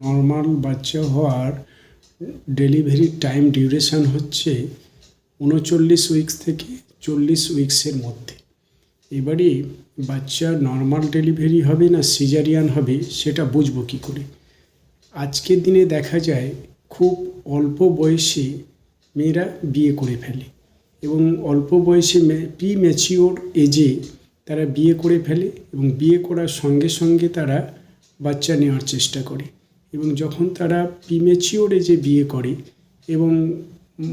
Normal বাচ্চা হওয়ার ডেলিভারির টাইম ডিউরেশন হচ্ছে উনচল্লিশ উইকস থেকে চল্লিশ উইকসের মধ্যে। এবারে বাচ্চা নর্মাল ডেলিভারি হবে না সিজারিয়ান হবে সেটা বুঝব কী করে? আজকের দিনে দেখা যায় খুব অল্প বয়সে মেয়েরা বিয়ে করে ফেলে এবং অল্প বয়সে প্রি ম্যাচিওর এজে তারা বিয়ে করে ফেলে এবং বিয়ে করার সঙ্গে সঙ্গে তারা বাচ্চা নেওয়ার চেষ্টা করে। এবং যখন তারা প্রিমেচিওর এজে বিয়ে করে এবং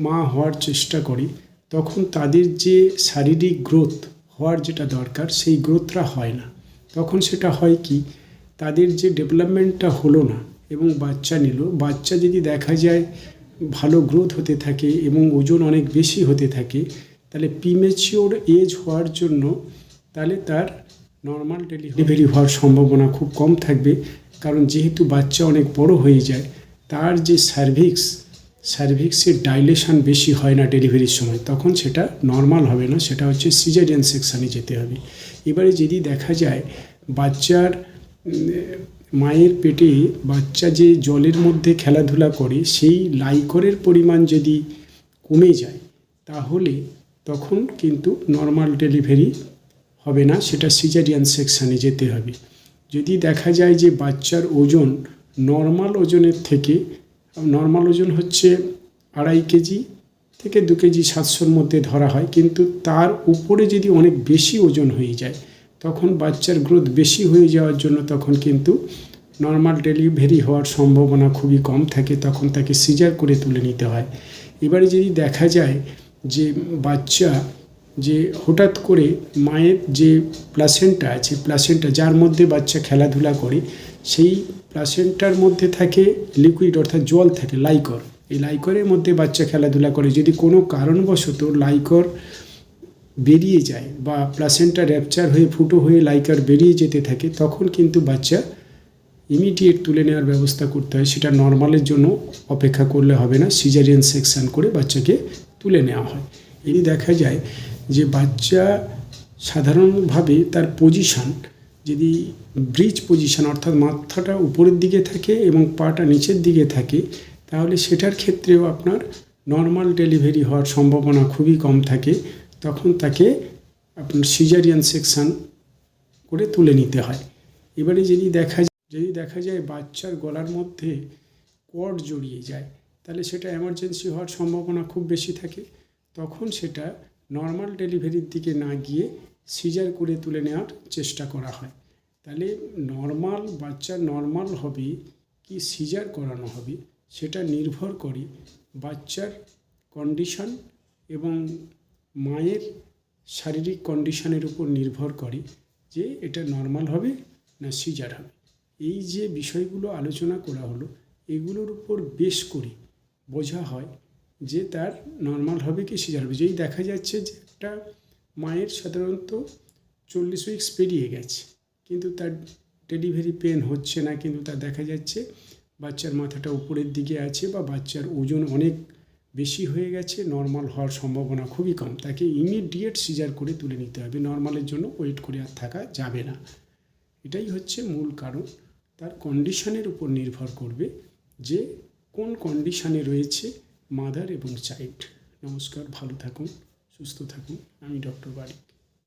মা হওয়ার চেষ্টা করে, তখন তাদের যে শারীরিক গ্রোথ হওয়ার যেটা দরকার, সেই গ্রোথটা হয় না। তখন সেটা হয় কি, তাদের যে ডেভেলপমেন্টটা হলো না এবং বাচ্চা নিল, বাচ্চা যদি দেখা যায় ভালো গ্রোথ হতে থাকে এবং ওজন অনেক বেশি হতে থাকে, তাহলে প্রিমেচিওর এজ হওয়ার জন্য তাহলে তার নর্মাল ডেলিভারি হওয়ার সম্ভাবনা খুব কম থাকবে। কারণ যেহেতু বাচ্চা অনেক বড় হয়ে যায়, তার যে সার্ভিক্স সার্ভিক্সের ডাইলেশন বেশি হয় না ডেলিভারির সময়, তখন সেটা নর্মাল হবে না, সেটা হচ্ছে সিজারিয়ান সেকশানে যেতে হবে। এবারে যদি দেখা যায় বাচ্চার মায়ের পেটে বাচ্চা যে জলের মধ্যে খেলাধুলা করে, সেই লাইকরের পরিমাণ যদি কমে যায়, তাহলে তখন কিন্তু নর্মাল ডেলিভারি হবে না, সেটা সিজারিয়ান সেকশানে যেতে হবে। যদি দেখা যায় যে বাচ্চার ওজন নর্মাল ওজনের থেকে নর্মাল ওজন হচ্ছে আড়াই কেজি থেকে দু কেজি সাতশোর মধ্যে ধরা হয়, কিন্তু তার উপরে যদি অনেক বেশি ওজন হয়ে যায়, তখন বাচ্চার গ্রোথ বেশি হয়ে যাওয়ার জন্য তখন কিন্তু নর্মাল ডেলিভারি হওয়ার সম্ভাবনা খুবই কম থাকে, তখন তাকে সিজার করে তুলে নিতে হয়। এবারে যদি দেখা যায় যে বাচ্চা যে হঠাৎ করে মায়ের যে প্লাসেন্টা আছে প্লাসেন্টা যার মধ্যে বাচ্চা খেলাধুলা করে, সেই প্লাসেন্টার মধ্যে থাকে লিকুইড অর্থাৎ জল থাকে, লাইকর। এই লাইকরের মধ্যে বাচ্চা খেলাধুলা করে। যদি কোনো কারণবশত লাইকর বেরিয়ে যায় বা প্লাসেন্টা র্যাপচার হয়ে, ফুটো হয়ে লাইকার বেরিয়ে যেতে থাকে, তখন কিন্তু বাচ্চা ইমিডিয়েট তুলে নেওয়ার ব্যবস্থা করতে হয়। সেটা নর্মালের জন্য অপেক্ষা করলে হবে না। সিজারিয়ান সেকশান করে বাচ্চাকে তুলে নেওয়া হয়। এই দেখা যায় যে বাচ্চা সাধারণভাবে তার পজিশান যদি ব্রিজ পজিশান অর্থাৎ মাথাটা উপরের দিকে থাকে এবং পাটা নিচের দিকে থাকে, তাহলে সেটার ক্ষেত্রেও আপনার নর্মাল ডেলিভারি হওয়ার সম্ভাবনা খুবই কম থাকে। তখন তাকে আপনার সিজারিয়ান সেকশান করে তুলে নিতে হয়। এবারে যদি দেখা যদি দেখা যায় বাচ্চার গলার মধ্যে কর্ড জড়িয়ে যায়, তাহলে সেটা এমার্জেন্সি হওয়ার সম্ভাবনা খুব বেশি থাকে। তখন সেটা নর্মাল ডেলিভারির দিকে না গিয়ে সিজার করে তুলে নেওয়ার চেষ্টা করা হয়। তাহলে নর্মাল বাচ্চা নর্মাল হবে কি সিজার করানো হবে সেটা নির্ভর করে বাচ্চার কন্ডিশন এবং মায়ের শারীরিক কন্ডিশনের উপর নির্ভর করে যে এটা নর্মাল হবে না সিজার হবে। এই যে বিষয়গুলো আলোচনা করা হলো, এগুলোর উপর বেশ করে বোঝা হয় যে তার নর্মাল হবে কি সিজার হবে যেই দেখা যাচ্ছে যে একটা মায়ের সাধারণত চল্লিশ উইক্স পেরিয়ে গেছে, কিন্তু তার ডেলিভারি পেন হচ্ছে না, কিন্তু তা দেখা যাচ্ছে বাচ্চার মাথাটা উপরের দিকে আছে বা বাচ্চার ওজন অনেক বেশি হয়ে গেছে নর্মাল হওয়ার সম্ভাবনা খুবই কম। তাকে ইমিডিয়েট সিজার করে তুলে নিতে হবে। নর্মালের জন্য ওয়েট করে আর থাকা যাবে না। এটাই হচ্ছে মূল কারণ। তার কন্ডিশনের উপর নির্ভর করবে যে কোন কন্ডিশনে রয়েছে মাদার এবং চাইল্ড। নমস্কার ভালো থাকুন সুস্থ থাকুন। আমি ডক্টর বারিক।